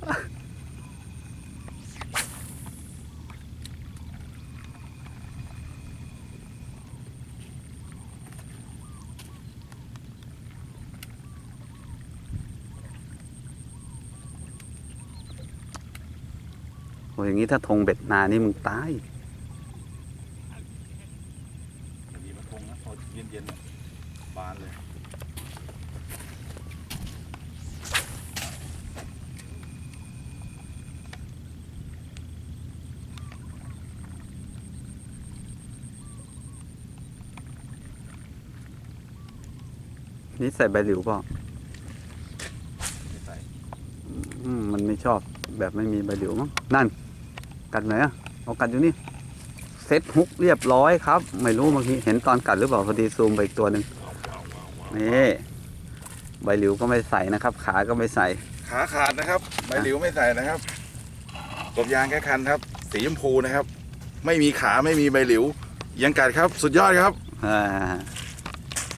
โอ้ยอย่างนี้ถ้าธงเบ็ดนานี่มึงตาย มีมะทงนะพอเย็นๆบานเลย นี่ใส่ใบหลิวเปล่าไม่ใส่อืมมันไม่ชอบแบบไม่มีใบหลิวมั้งนั่น กัดไหนอะเอากัดอยู่นี่เซ็ตฮุกเรียบร้อยครับ ไม่รู้เมื่อกี้เห็นตอนกัดหรือเปล่าพอดีซูมไปอีกตัวหนึ่งนี่ใบหลิวก็ไม่ใส่นะครับ ขาก็ไม่ใส่ ขาขาดนะครับ ใบหลิวไม่ใส่นะครับกบยางแค่คันครับ สีชมพูนะครับ ไม่มีขาไม่มีใบหลิว ยังกัดครับ สุดยอดครับอ่า